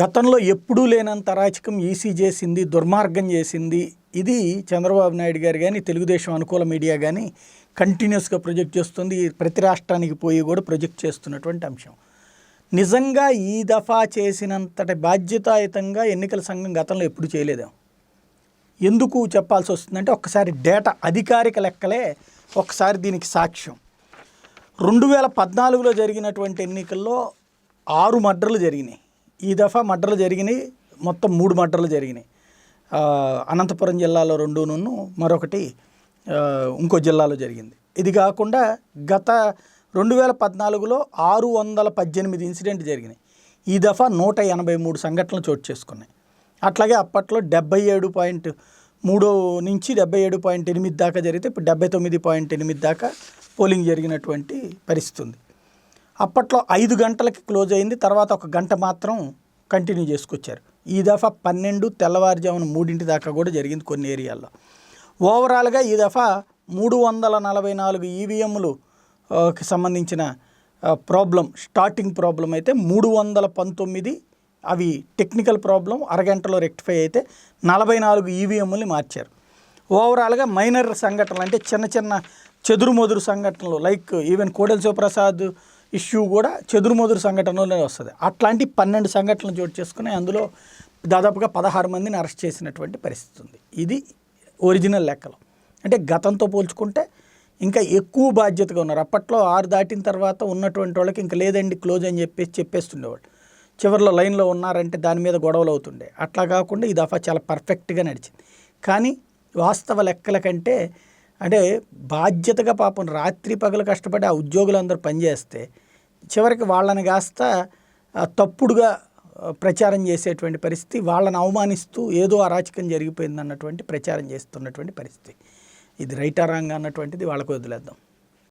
గతంలో ఎప్పుడూ లేనంత అరాచకం ఈసీ చేసింది దుర్మార్గం చేసింది. ఇది చంద్రబాబు నాయుడు గారు కానీ తెలుగుదేశం అనుకూల మీడియా కానీ కంటిన్యూస్గా ప్రొజెక్ట్ చేస్తుంది. ప్రతి రాష్ట్రానికి పోయి కూడా ప్రొజెక్ట్ చేస్తున్నటువంటి అంశం. నిజంగా ఈ దఫా చేసినంతటి బాధ్యతాయుతంగా ఎన్నికల సంఘం గతంలో ఎప్పుడు చేయలేదాం. ఎందుకు చెప్పాల్సి వస్తుందంటే ఒక్కసారి డేటా అధికారిక లెక్కలే ఒకసారి దీనికి సాక్ష్యం. రెండు వేల పద్నాలుగులో జరిగినటువంటి ఎన్నికల్లో ఆరు మర్డర్లు జరిగినాయి. ఈ దఫా మడ్డలు జరిగినాయి. మొత్తం మూడు మర్డర్లు జరిగినాయి. అనంతపురం జిల్లాలో రెండును మరొకటి ఇంకో జిల్లాలో జరిగింది. ఇది కాకుండా గత రెండు వేల పద్నాలుగులో ఆరు వందల పద్దెనిమిది ఇన్సిడెంట్ జరిగినాయి. ఈ దఫా నూట ఎనభై మూడు సంఘటనలు చోటు చేసుకున్నాయి. అట్లాగే అప్పట్లో డెబ్బై ఏడు పాయింట్ మూడు నుంచి డెబ్బై ఏడు పాయింట్ ఎనిమిది దాకా జరిగితే ఇప్పుడు డెబ్బై తొమ్మిది పాయింట్ ఎనిమిది దాకా పోలింగ్ జరిగినటువంటి పరిస్థితి ఉంది. అప్పట్లో ఐదు గంటలకి క్లోజ్ అయింది. తర్వాత ఒక గంట మాత్రం కంటిన్యూ చేసుకొచ్చారు. ఈ దఫా పన్నెండు తెల్లవారుజామున మూడింటి దాకా కూడా జరిగింది కొన్ని ఏరియాల్లో. ఓవరాల్గా ఈ దఫా మూడు వందల నలభై నాలుగు ఈవీఎంలుకి సంబంధించిన ప్రాబ్లం స్టార్టింగ్ ప్రాబ్లం అయితే మూడు వందల పంతొమ్మిది. అవి టెక్నికల్ ప్రాబ్లం అరగంటలో రెక్టిఫై అయితే నలభై నాలుగు ఈవీఎంలని మార్చారు. ఓవరాల్గా మైనర్ సంఘటనలు అంటే చిన్న చిన్న చెదురుమదురు సంఘటనలు like even Kodela Sivaprasad issue కూడా చెదురుమదురు సంఘటనలోనే వస్తుంది. అట్లాంటి పన్నెండు సంఘటనలు చోటు చేసుకుని అందులో దాదాపుగా పదహారు మందిని అరెస్ట్ చేసినటువంటి పరిస్థితి ఉంది. ఇది ఒరిజినల్ లెక్కలు. అంటే గతంతో పోల్చుకుంటే ఇంకా ఎక్కువ బాధ్యతగా ఉన్నారు. అప్పట్లో ఆరు దాటిన తర్వాత ఉన్నటువంటి వాళ్ళకి ఇంకా లేదండి క్లోజ్ అని చెప్పేసి చెప్పేస్తుండేవాళ్ళు. చివరిలో లైన్లో ఉన్నారంటే దాని మీద గొడవలు అవుతుండే. అట్లా కాకుండా ఈ దఫా చాలా పర్ఫెక్ట్గా నడిచింది. కానీ వాస్తవ లెక్కల కంటే అంటే బాధ్యతగా పాపం రాత్రి పగలు కష్టపడి ఆ ఉద్యోగులందరూ పనిచేస్తే చివరికి వాళ్ళని కాస్త తప్పుడుగా ప్రచారం చేసేటువంటి పరిస్థితి వాళ్ళని అవమానిస్తూ ఏదో అరాచకం జరిగిపోయింది అన్నటువంటి ప్రచారం చేస్తున్నటువంటి పరిస్థితి. ఇది రైటా రాంగ్ అన్నటువంటిది వాళ్ళకు వదిలేద్దాం.